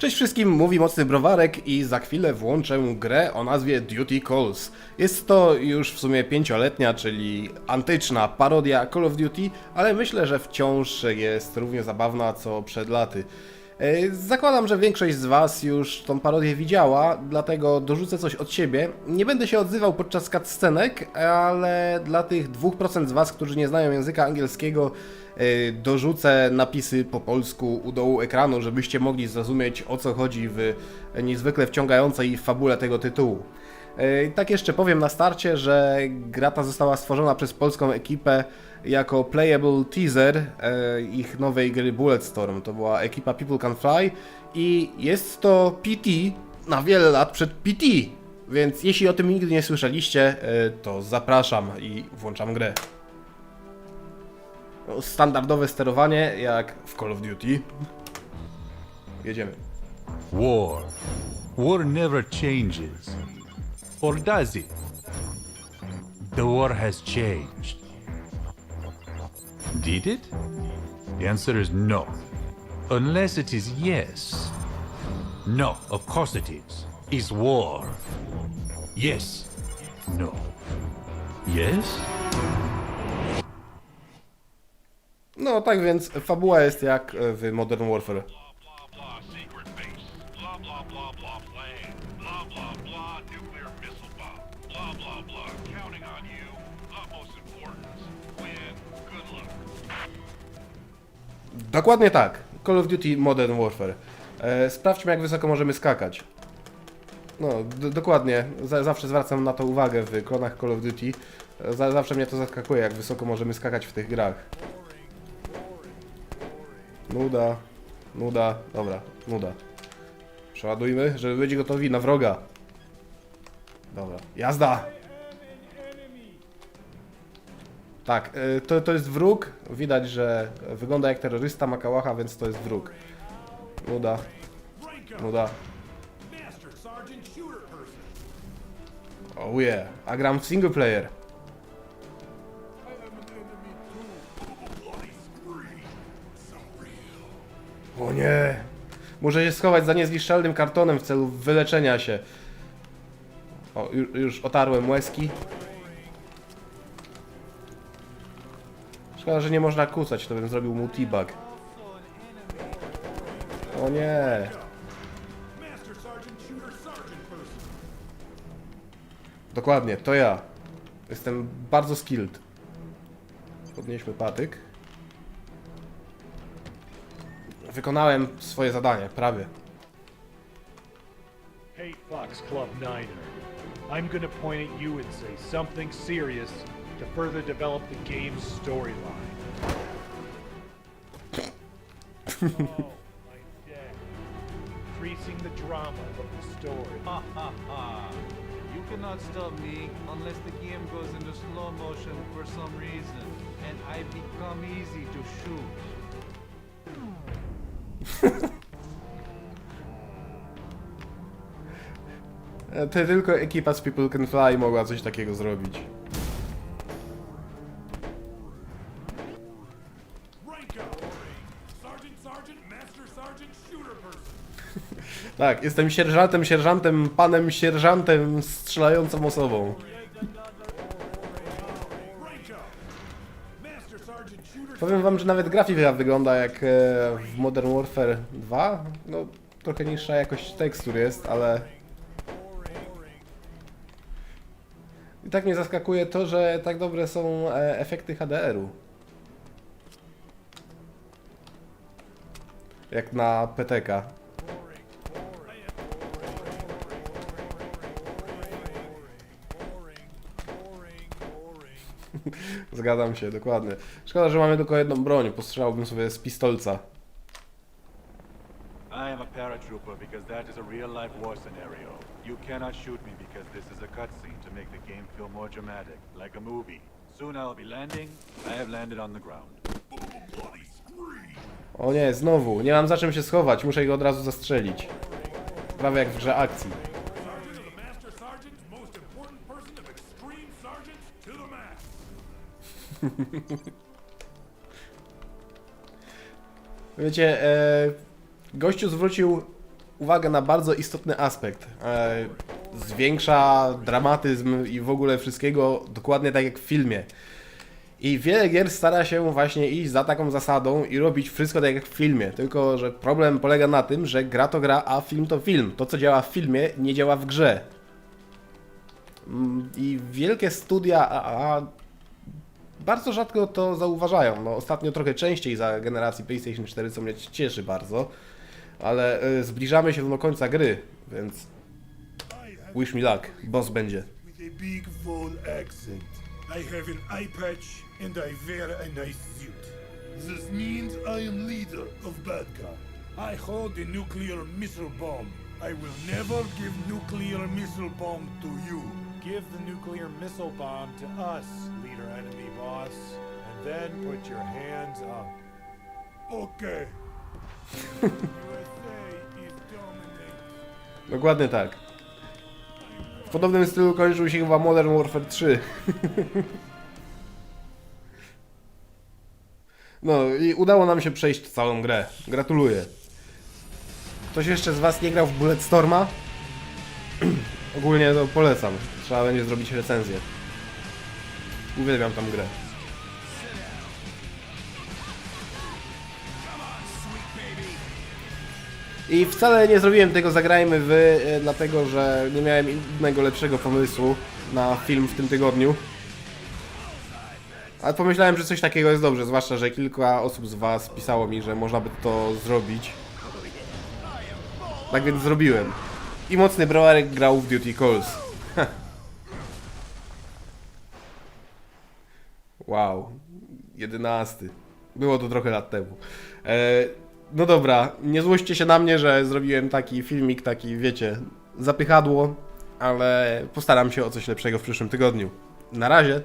Cześć wszystkim, mówi Mocny Browarek i za chwilę włączę grę o nazwie Duty Calls. Jest to już w sumie pięcioletnia, czyli antyczna parodia Call of Duty, ale myślę, że wciąż jest równie zabawna co przed laty. E, Zakładam, że większość z Was już tą parodię widziała, dlatego dorzucę coś od siebie. Nie będę się odzywał podczas cutscenek, ale dla tych 2% z Was, którzy nie znają języka angielskiego, e, dorzucę napisy po polsku u dołu ekranu, żebyście mogli zrozumieć o co chodzi w niezwykle wciągającej fabule tego tytułu. E, Tak jeszcze powiem na starcie, że gra ta została stworzona przez polską ekipę jako playable teaser e, ich nowej gry Bulletstorm. To była ekipa People Can Fly i jest to PT na wiele lat przed PT. Więc jeśli o tym nigdy nie słyszeliście, e, to zapraszam i włączam grę. No, Standardowe sterowanie jak w Call of Duty. Jedziemy. War. War never changes. Or does it? The war has changed. Did it? The answer is no. Unless it is yes. No, of course it is. Is war. Yes. No. Yes? No tak więc fabuła jest jak w Modern Warfare. Blah blah blah plan, blah blah blah nuclear missile bomb, blah blah blah counting on you, utmost importance. Win, good luck. Dokładnie tak. Call of Duty Modern Warfare. E, sprawdźmy, jak wysoko możemy skakać. No, dokładnie. Za- zawsze zwracam na to uwagę w klonach Call of Duty. E, Za- zawsze mnie to zaskakuje, jak wysoko możemy skakać w tych grach. Nuda. Nuda. Dobra, nuda. Przeładujmy, żeby być gotowi na wroga. Dobra, jazda! Tak, y, to, to jest wróg. Widać, że wygląda jak terrorysta Makałacha, więc to jest wróg. Nuda. Nuda. Oh yeah. A gram single player. O nie. Muszę się schować za niezniszczalnym kartonem w celu wyleczenia się. O, już, otarłem łezki. Szkoda, że nie można kucać, to bym zrobił multibug. O nie. Dokładnie, to ja. Jestem bardzo skilled. Podnieśmy patyk. Wykonałem swoje zadanie, prawie. Hey, Fox Club Niner. I'm gonna point at you and say something serious to further develop the game's storyline. oh, my dad. Increasing the drama of the story. Ha ha ha. You cannot stop me unless the game goes into slow motion for some reason, and I become easy to shoot. E, To tylko ekipa z People Can Fly mogła coś takiego zrobić. Tak, jestem sierżantem, sierżantem, panem sierżantem strzelającą osobą. Powiem wam, że nawet grafika wygląda jak e, w Modern Warfare 2. No, trochę niższa jakość tekstur jest, ale... I tak mnie zaskakuje to, że tak dobre są e, efekty HDR-u. Jak na PTK. Zgadzam się, dokładnie. Szkoda, że mamy tylko jedną broń. Postrzelałbym sobie z pistolca. I am a paratrooper because that is a real life war scenario. You cannot shoot me because this is a cutscene to make the game feel more dramatic, like a movie. Soon I will be landing. I have landed on the ground. O nie, znowu. Nie mam za czym się schować. Muszę ich od razu zastrzelić. Prawie jak w grze akcji. Wiecie, e, gościu zwrócił uwagę na bardzo istotny aspekt. E, zwiększa dramatyzm i w ogóle wszystkiego dokładnie tak jak w filmie. I wiele gier stara się właśnie iść za taką zasadą i robić wszystko tak jak w filmie. Tylko, że problem polega na tym, że gra to gra, a film to film. To, co działa w filmie, nie działa w grze. Mm, I wielkie studia a, a bardzo rzadko to zauważają. No, ostatnio trochę częściej za generacji PlayStation 4, co mnie cieszy bardzo. Ale y, zbliżamy się do końca gry, więc wish me luck. Boss będzie. with a big full accent. I have an eye patch and I wear a nice suit. This means I am leader of bad guy. I hold the nuclear missile bomb. I will never give nuclear missile bomb to you. Give the nuclear missile bomb to us, leader enemy boss, and then put your hands up. Okay. Dokładnie tak. W podobnym stylu kończył się chyba Modern Warfare 3. No i udało nam się przejść całą grę. Gratuluję. Ktoś jeszcze z Was nie grał w Bulletstorma? Ogólnie to polecam. Trzeba będzie zrobić recenzję. Uwielbiam tą grę. I wcale nie zrobiłem tego Zagrajmy Wy, e, dlatego że nie miałem innego lepszego pomysłu na film w tym tygodniu. Ale pomyślałem, że coś takiego jest dobrze, zwłaszcza, że kilka osób z Was pisało mi, że można by to zrobić. Tak więc zrobiłem. I mocny browarek grał w Duty Calls. wow. Jedenasty. Było to trochę lat temu. E, no dobra, nie złoście się na mnie, że zrobiłem taki filmik, taki wiecie, zapychadło, ale postaram się o coś lepszego w przyszłym tygodniu. Na razie.